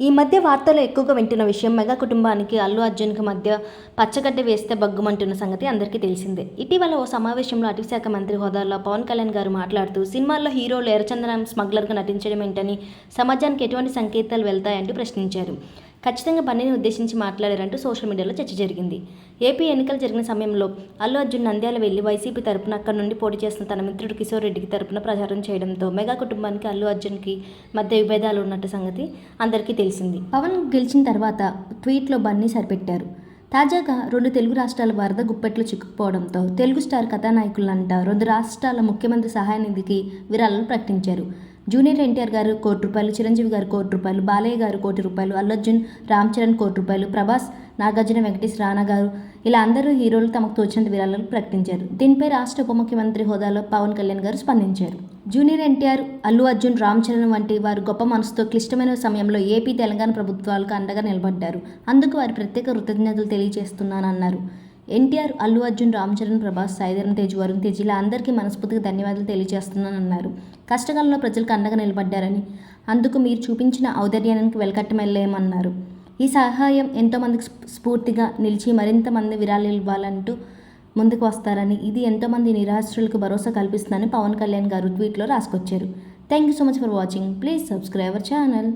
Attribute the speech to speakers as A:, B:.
A: ఈ మధ్య వార్తల్లో ఎక్కువగా వింటున్న విషయం మెగా కుటుంబానికి అల్లు అర్జున్కి మధ్య పచ్చగడ్డ వేస్తే బగ్గుమంటున్న సంగతి అందరికీ తెలిసిందే. ఇటీవల ఓ సమావేశంలో అటవీశాఖ మంత్రి హోదాలో పవన్ కళ్యాణ్ గారు మాట్లాడుతూ సినిమాల్లో హీరోలు ఎర్రచందనం స్మగ్లర్గా నటించడం ఏంటని సమాజానికి ఎటువంటి సంకేతాలు వెళ్తాయంటూ ప్రశ్నించారు. ఖచ్చితంగా బన్నీని ఉద్దేశించి మాట్లాడారంటూ సోషల్ మీడియాలో చర్చ జరిగింది. ఏపీ ఎన్నికలు జరిగిన సమయంలో అల్లు అర్జున్ నంద్యాల వెళ్ళి వైసీపీ తరపున అక్కడి నుండి పోటీ చేస్తున్న తన మిత్రుడు కిషోర్ రెడ్డికి తరపున ప్రచారం చేయడంతో మెగా కుటుంబానికి అల్లు అర్జున్కి మధ్య విభేదాలు ఉన్నట్టు సంగతి అందరికీ తెలిసింది. పవన్ గెలిచిన తర్వాత ట్వీట్లో బన్నీ సరిపెట్టారు. తాజాగా రెండు తెలుగు రాష్ట్రాల వరద గుప్పెట్లు చిక్కుకుపోవడంతో తెలుగు స్టార్ కథానాయకులంట రెండు రాష్ట్రాల ముఖ్యమంత్రి సహాయ నిధికి విరాళాలు ప్రకటించారు. జూనియర్ ఎన్టీఆర్ గారు కోటి రూపాయలు చిరంజీవి గారు కోటి రూపాయలు బాలయ్య గారు కోటి రూపాయలు అల్లర్జున్ రామ్ చరణ్ కోటి రూపాయలు ప్రభాస్ నాగార్జున వెంకటేష్ రానా గారు ఇలా అందరూ హీరోలు తమకు తోచినంత విరాళాలు ప్రకటించారు. దీనిపై రాష్ట్ర ఉప ముఖ్యమంత్రి హోదాలో పవన్ కళ్యాణ్ గారు స్పందించారు. జూనియర్ ఎన్టీఆర్ అల్లు అర్జున్ రామ్ చరణ్ వంటి వారు గొప్ప మనసుతో క్లిష్టమైన సమయంలో ఏపీ తెలంగాణ ప్రభుత్వాలకు అండగా నిలబడ్డారు. అందుకు వారి ప్రత్యేక కృతజ్ఞతలు తెలియజేస్తున్నానన్నారు. ఎన్టీఆర్ అల్లు అర్జున్ రామ్ చరణ్ ప్రభాస్ సాయిధరం తేజ్ వరుణ్ తేజ్ ఇలా అందరికీ మనస్ఫూర్తిగా ధన్యవాదాలు తెలియజేస్తున్నానన్నారు కష్టకాలంలో ప్రజలకు అండగా నిలబడ్డారని అందుకు మీరు చూపించిన ఔదర్యానికి వెలకట్టమెళ్ళేమన్నారు ఈ సహాయం ఎంతోమందికి స్ఫూర్తిగా నిలిచి మరింత మంది విరాళాలు ఇవ్వాలంటూ ముందుకు వస్తారని ఇది ఎంతోమంది నిరాశ్రులకు భరోసా కల్పిస్తుందని పవన్ కళ్యాణ్ గారు ట్వీట్లో రాసుకొచ్చారు. Thank you so much for watching. Please subscribe our channel.